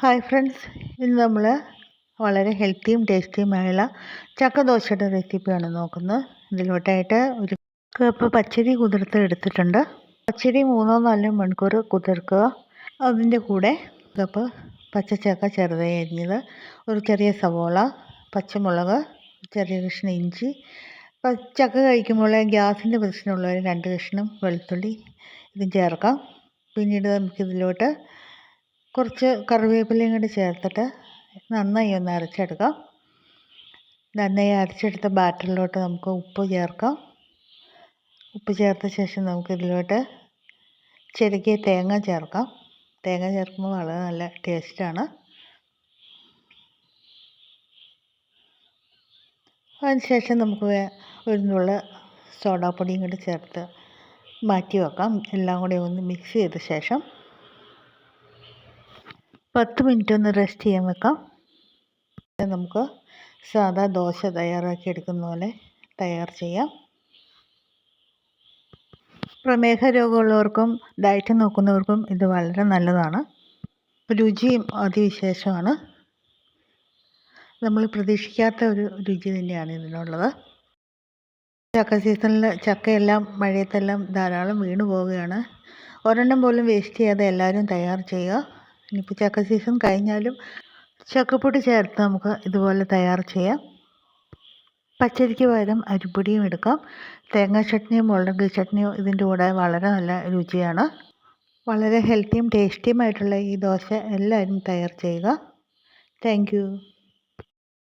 Hi friends ഇന്ന് നമ്മൾ വളരെ ഹെൽത്തിയും ടേസ്റ്റിയുമായുള്ള ചക്ക ദോശയുടെ റെസിപ്പിയാണ് നോക്കുന്നത്. ഇതിലോട്ടായിട്ട് ഒരു കപ്പ് പച്ചരി കുതിർത്ത് എടുത്തിട്ടുണ്ട്. പച്ചരി മൂന്നോ നാലോ മണിക്കൂർ കുതിർക്കുക. അതിന്റെ കൂടെ കപ്പ് പച്ചച്ചക്ക ചെറുതായി അരിഞ്ഞത് ഒരു ചെറിയ സവോള പച്ചമുളക് ചെറിയ കഷ്ണം ഇഞ്ചി. ചക്ക കഴിക്കുമ്പോൾ ഗ്യാസിന്റെ പ്രശ്നമുള്ളവർ രണ്ട് കഷ്ണം വെളുത്തുള്ളി ഇതും ചേർക്കാം. പിന്നീട് നമുക്കിതിലോട്ട് കുറച്ച് കറിവേപ്പിലയും കൂടി ചേർത്തിട്ട് നന്നായി ഒന്ന് അരച്ചെടുക്കാം. നന്നായി അരച്ചെടുത്ത ബാറ്ററിലോട്ട് നമുക്ക് ഉപ്പ് ചേർക്കാം. ഉപ്പ് ചേർത്ത ശേഷം നമുക്ക് ഇതിലോട്ട് ചെറുകിയ തേങ്ങ ചേർക്കാം. തേങ്ങ ചേർക്കുമ്പോൾ വളരെ നല്ല ടേസ്റ്റാണ് അതിനുശേഷം നമുക്ക് ഒരു നുള്ള സോഡാപ്പൊടിയും കൂടി ചേർത്ത് മാറ്റി വെക്കാം. എല്ലാം കൂടി ഒന്ന് മിക്സ് ചെയ്ത ശേഷം പത്ത് മിനിറ്റ് ഒന്ന് റെസ്റ്റ് ചെയ്യാൻ വെക്കാം. നമുക്ക് സാധാ ദോശ തയ്യാറാക്കി എടുക്കുന്ന പോലെ തയ്യാർ ചെയ്യാം. പ്രമേഹ രോഗമുള്ളവർക്കും ഡയറ്റ് നോക്കുന്നവർക്കും ഇത് വളരെ നല്ലതാണ്. രുചിയും അതിവിശേഷമാണ്. നമ്മൾ പ്രതീക്ഷിക്കാത്ത ഒരു രുചി തന്നെയാണ് ഇതിനുള്ളത്. ചക്ക സീസണിൽ ചക്കയെല്ലാം മഴയത്തെല്ലാം ധാരാളം വീണു പോവുകയാണ് ഒരെണ്ണം പോലും വേസ്റ്റ് ചെയ്യാതെ എല്ലാവരും തയ്യാർ ചെയ്യുക. ഇനിയിപ്പോൾ ചക്ക സീസൺ കഴിഞ്ഞാലും ചക്കപ്പൊടി ചേർത്ത് നമുക്ക് ഇതുപോലെ തയ്യാർ ചെയ്യാം. പച്ചരിക്ക് പകരം അരിപ്പൊടിയും എടുക്കാം. തേങ്ങാ ചട്നിയോ മുളക് ചട്നിയോ ഇതിന്റെ കൂടെ വളരെ നല്ല രുചിയാണ്. വളരെ ഹെൽത്തിയും ടേസ്റ്റിയുമായിട്ടുള്ള ഈ ദോശ എല്ലാവരും തയ്യാർ ചെയ്യുക. താങ്ക്